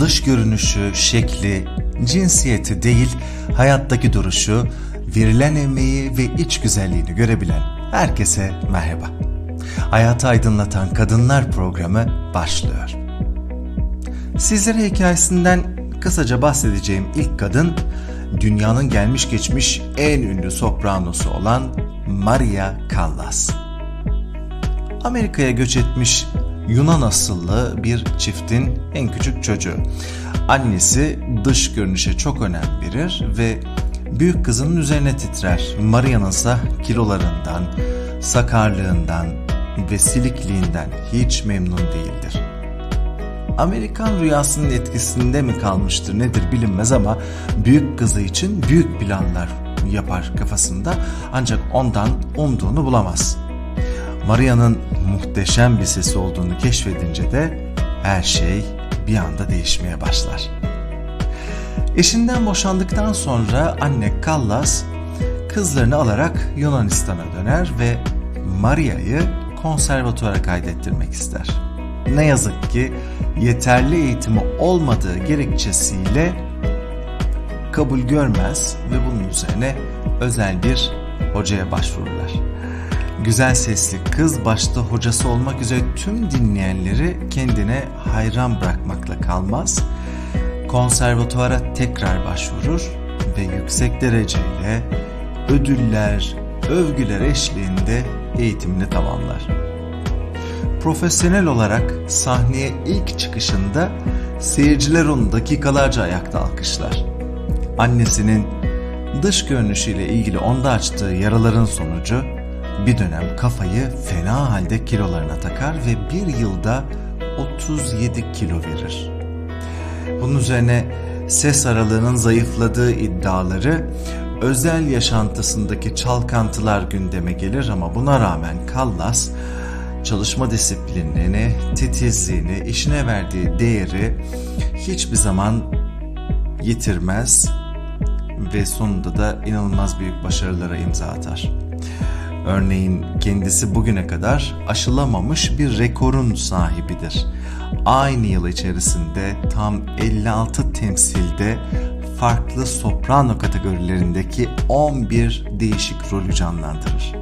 dış görünüşü, şekli, cinsiyeti değil, hayattaki duruşu, verilen emeği ve iç güzelliğini görebilen herkese merhaba. Hayatı aydınlatan kadınlar programı başlıyor. Sizlere hikayesinden kısaca bahsedeceğim ilk kadın, dünyanın gelmiş geçmiş en ünlü sopranosu olan Maria Callas. Amerika'ya göç etmiş Yunan asıllı bir çiftin en küçük çocuğu. Annesi dış görünüşe çok önem verir ve büyük kızının üzerine titrer. Maria'nın ise kilolarından, sakarlığından ve silikliğinden hiç memnun değildir. Amerikan rüyasının etkisinde mi kalmıştır nedir bilinmez ama büyük kızı için büyük planlar yapar kafasında ancak ondan umduğunu bulamaz. Maria'nın muhteşem bir sesi olduğunu keşfedince de her şey bir anda değişmeye başlar. Eşinden boşandıktan sonra anne Callas kızlarını alarak Yunanistan'a döner ve Maria'yı konservatuvara kaydettirmek ister. Ne yazık ki yeterli eğitimi olmadığı gerekçesiyle kabul görmez ve bunun üzerine özel bir hocaya başvururlar. Güzel sesli kız başta hocası olmak üzere tüm dinleyenleri kendine hayran bırakmakla kalmaz. Konservatuvara tekrar başvurur ve yüksek dereceyle ödüller, övgüler eşliğinde eğitimini tamamlar. Profesyonel olarak sahneye ilk çıkışında seyirciler onu dakikalarca ayakta alkışlar. Annesinin dış görünüşüyle ilgili onda açtığı yaraların sonucu bir dönem kafayı fena halde kilolarına takar ve bir yılda 37 kilo verir. Bunun üzerine ses aralığının zayıfladığı iddiaları özel yaşantısındaki çalkantılar gündeme gelir ama buna rağmen Callas çalışma disiplinini, titizliğini, işine verdiği değeri hiçbir zaman yitirmez ve sonunda da inanılmaz büyük başarılara imza atar. Örneğin kendisi bugüne kadar aşılamamış bir rekorun sahibidir. Aynı yıl içerisinde tam 56 temsilde farklı soprano kategorilerindeki 11 değişik rolü canlandırır.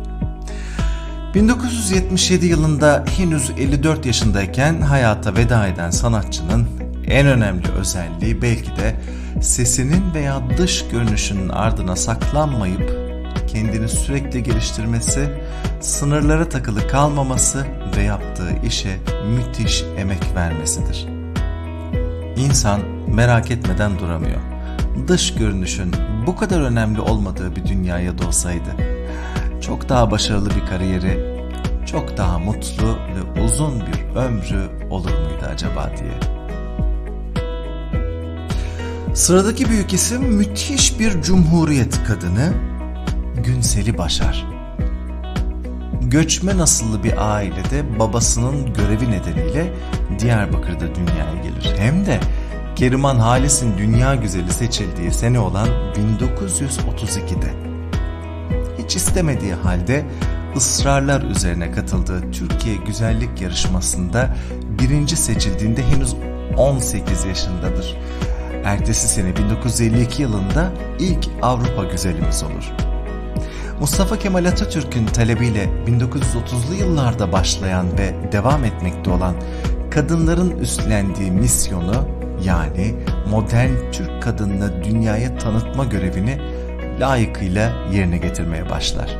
1977 yılında henüz 54 yaşındayken hayata veda eden sanatçının en önemli özelliği belki de sesinin veya dış görünüşünün ardına saklanmayıp kendini sürekli geliştirmesi, sınırlara takılı kalmaması ve yaptığı işe müthiş emek vermesidir. İnsan merak etmeden duramıyor. Dış görünüşün bu kadar önemli olmadığı bir dünyaya doğsaydı, çok daha başarılı bir kariyeri, çok daha mutlu ve uzun bir ömrü olur muydu acaba diye. Sıradaki büyük isim müthiş bir cumhuriyet kadını Günseli Başar. Göçmen asıllı bir ailede babasının görevi nedeniyle Diyarbakır'da dünyaya gelir. Hem de Keriman Halis'in dünya güzeli seçildiği sene olan 1932'de. Hiç istemediği halde ısrarlar üzerine katıldığı Türkiye Güzellik Yarışması'nda birinci seçildiğinde henüz 18 yaşındadır. Ertesi sene 1952 yılında ilk Avrupa güzelimiz olur. Mustafa Kemal Atatürk'ün talebiyle 1930'lu yıllarda başlayan ve devam etmekte olan kadınların üstlendiği misyonu yani modern Türk kadınını dünyaya tanıtma görevini layıkıyla yerine getirmeye başlar.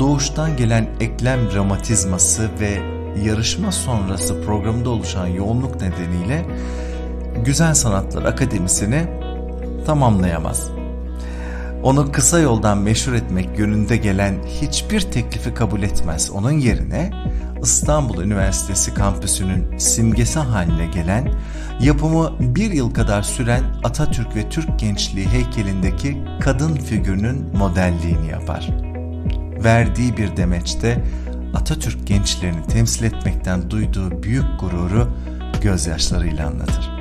Doğuştan gelen eklem romatizması ve yarışma sonrası programda oluşan yoğunluk nedeniyle Güzel Sanatlar Akademisi'ni tamamlayamaz. Onu kısa yoldan meşhur etmek yönünde gelen hiçbir teklifi kabul etmez. Onun yerine İstanbul Üniversitesi kampüsünün simgesi haline gelen, yapımı bir yıl kadar süren Atatürk ve Türk gençliği heykelindeki kadın figürünün modelliğini yapar. Verdiği bir demeçte Atatürk gençlerini temsil etmekten duyduğu büyük gururu gözyaşlarıyla anlatır.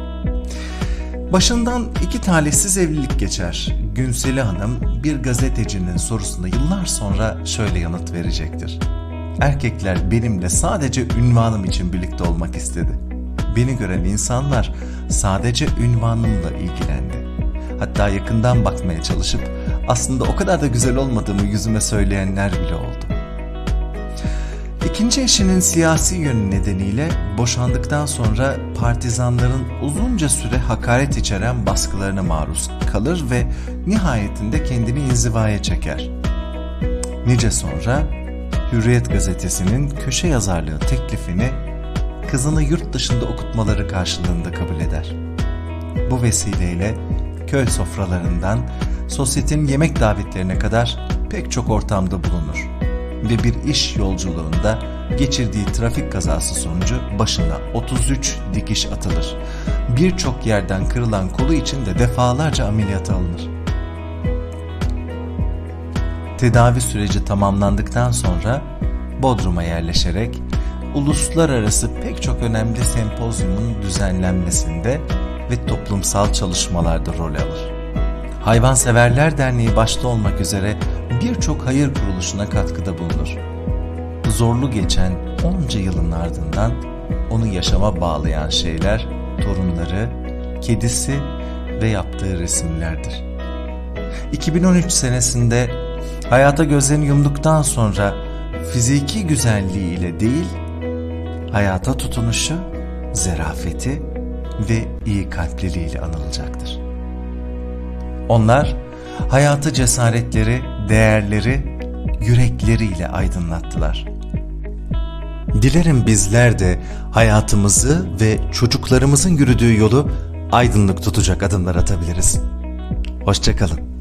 Başından iki talihsiz evlilik geçer. Günseli Hanım bir gazetecinin sorusunda yıllar sonra şöyle yanıt verecektir. Erkekler benimle sadece ünvanım için birlikte olmak istedi. beni gören insanlar sadece ünvanımla ilgilendi. Hatta yakından bakmaya çalışıp aslında o kadar da güzel olmadığımı yüzüme söyleyenler bile oldu. İkinci eşinin siyasi yönü nedeniyle boşandıktan sonra partizanların uzunca süre hakaret içeren baskılarına maruz kalır ve nihayetinde kendini inzivaya çeker. Nice sonra Hürriyet gazetesinin köşe yazarlığı teklifini kızını yurt dışında okutmaları karşılığında kabul eder. Bu vesileyle köy sofralarından sosyetenin yemek davetlerine kadar pek çok ortamda bulunur ve bir iş yolculuğunda geçirdiği trafik kazası sonucu başına 33 dikiş atılır. Birçok yerden kırılan kolu için de defalarca ameliyata alınır. Tedavi süreci tamamlandıktan sonra Bodrum'a yerleşerek uluslararası pek çok önemli sempozyumun düzenlenmesinde ve toplumsal çalışmalarda rol alır. Hayvanseverler Derneği başta olmak üzere birçok hayır kuruluşuna katkıda bulunur. Zorlu geçen onca yılın ardından onu yaşama bağlayan şeyler torunları, kedisi ve yaptığı resimlerdir. 2013 senesinde hayata gözlerini yumduktan sonra fiziki güzelliğiyle değil, hayata tutunuşu, zerafeti ve iyi kalpliliğiyle anılacaktır. Onlar hayatı cesaretleri, değerleri, yürekleriyle aydınlattılar. Dilerim bizler de hayatımızı ve çocuklarımızın yürüdüğü yolu aydınlık tutacak adımlar atabiliriz. Hoşçakalın.